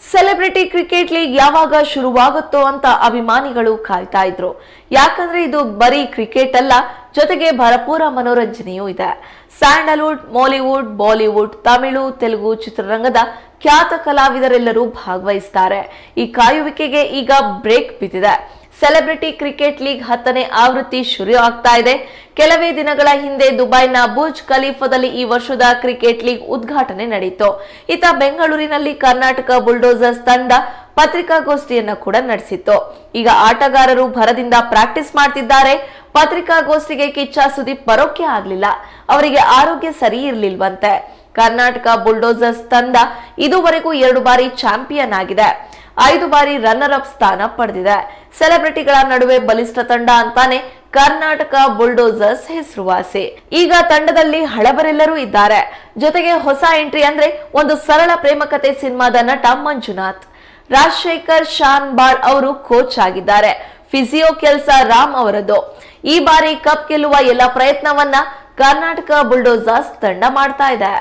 Celebrity cricket league ಯಾವಾಗ ಶುರುವಾಗುತ್ತೋ ಅಂತ ಅಭಿಮಾನಿಗಳು ಕಾಯ್ತಾ ಇದ್ರು. ಯಾಕಂದ್ರೆ ಇದು ಬರೀ ಕ್ರಿಕೆಟ್ ಅಲ್ಲ ಜೊತೆಗೆ ಭರಪೂರ ಮನೋರಂಜನೆಯೂ ಇದೆ. Sandalwood, Mollywood, Bollywood, Tamil, Telugu ಚಿತ್ರರಂಗದ ಖ್ಯಾತ ಕಲಾವಿದರೆಲ್ಲರೂ ಭಾಗವಹಿಸ್ತಾರೆ. ಈ ಕಾಯುವಿಕೆಗೆ ಈಗ ಬ್ರೇಕ್ ಬಿದ್ದಿದೆ. ಸೆಲೆಬ್ರಿಟಿ ಕ್ರಿಕೆಟ್ ಲೀಗ್ ಹತ್ತನೇ ಆವೃತ್ತಿ ಶುರು ಆಗ್ತಾ ಇದೆ. ಕೆಲವೇ ದಿನಗಳ ಹಿಂದೆ ದುಬೈನ ಬುರ್ಜ್ ಖಲೀಫಾದಲ್ಲಿ ಈ ವರ್ಷದ ಕ್ರಿಕೆಟ್ ಲೀಗ್ ಉದ್ಘಾಟನೆ ನಡೆಯಿತು ಇತ್ತ ಬೆಂಗಳೂರಿನಲ್ಲಿ ಕರ್ನಾಟಕ ಬುಲ್ಡೋಸರ್ಸ್ ತಂಡ ಪತ್ರಿಕಾಗೋಷ್ಠಿಯನ್ನ ಕೂಡ ನಡೆಸಿತ್ತು. ಈಗ ಆಟಗಾರರು ಭರದಿಂದ ಪ್ರಾಕ್ಟೀಸ್ ಮಾಡ್ತಿದ್ದಾರೆ. ಪತ್ರಿಕಾಗೋಷ್ಠಿಗೆ ಕಿಚ್ಚ ಸುದೀಪ್ ಬರೋಕೆ ಆಗ್ಲಿಲ್ಲ. ಅವರಿಗೆ ಆರೋಗ್ಯ ಸರಿ ಇರ್ಲಿಲ್ವಂತೆ. ಕರ್ನಾಟಕ ಬುಲ್ಡೋಸರ್ಸ್ ತಂಡ ಇದುವರೆಗೂ ಎರಡು ಬಾರಿ ಚಾಂಪಿಯನ್ ಆಗಿದೆ. ಐದು ಬಾರಿ ರನ್ನರ್ ಅಪ್ ಸ್ಥಾನ ಪಡೆದಿದೆ. ಸೆಲೆಬ್ರಿಟಿಗಳ ನಡುವೆ ಬಲಿಷ್ಠ ತಂಡ ಅಂತಾನೆ ಕರ್ನಾಟಕ ಬುಲ್ಡೋಸರ್ಸ್ ಹೆಸರುವಾಸಿ. ಈಗ ತಂಡದಲ್ಲಿ ಹಳಬರೆಲ್ಲರೂ ಇದ್ದಾರೆ. ಜೊತೆಗೆ ಹೊಸ ಎಂಟ್ರಿ ಅಂದ್ರೆ ಒಂದು ಸರಳ ಪ್ರೇಮಕತೆ ಸಿನಿಮಾದ ನಟ ಮಂಜುನಾಥ್. ರಾಜಶೇಖರ್ ಶಾನ್ ಬಾಳ್ ಅವರು ಕೋಚ್ ಆಗಿದ್ದಾರೆ. ಫಿಸಿಯೋ ಕೆಲಸ ರಾಮ್ ಅವರದ್ದು ಈ ಬಾರಿ ಕಪ್ ಗೆಲ್ಲುವ ಎಲ್ಲ ಪ್ರಯತ್ನವನ್ನ ಕರ್ನಾಟಕ ಬುಲ್ಡೋಸರ್ಸ್ ತಂಡ ಮಾಡ್ತಾ ಇದೆ.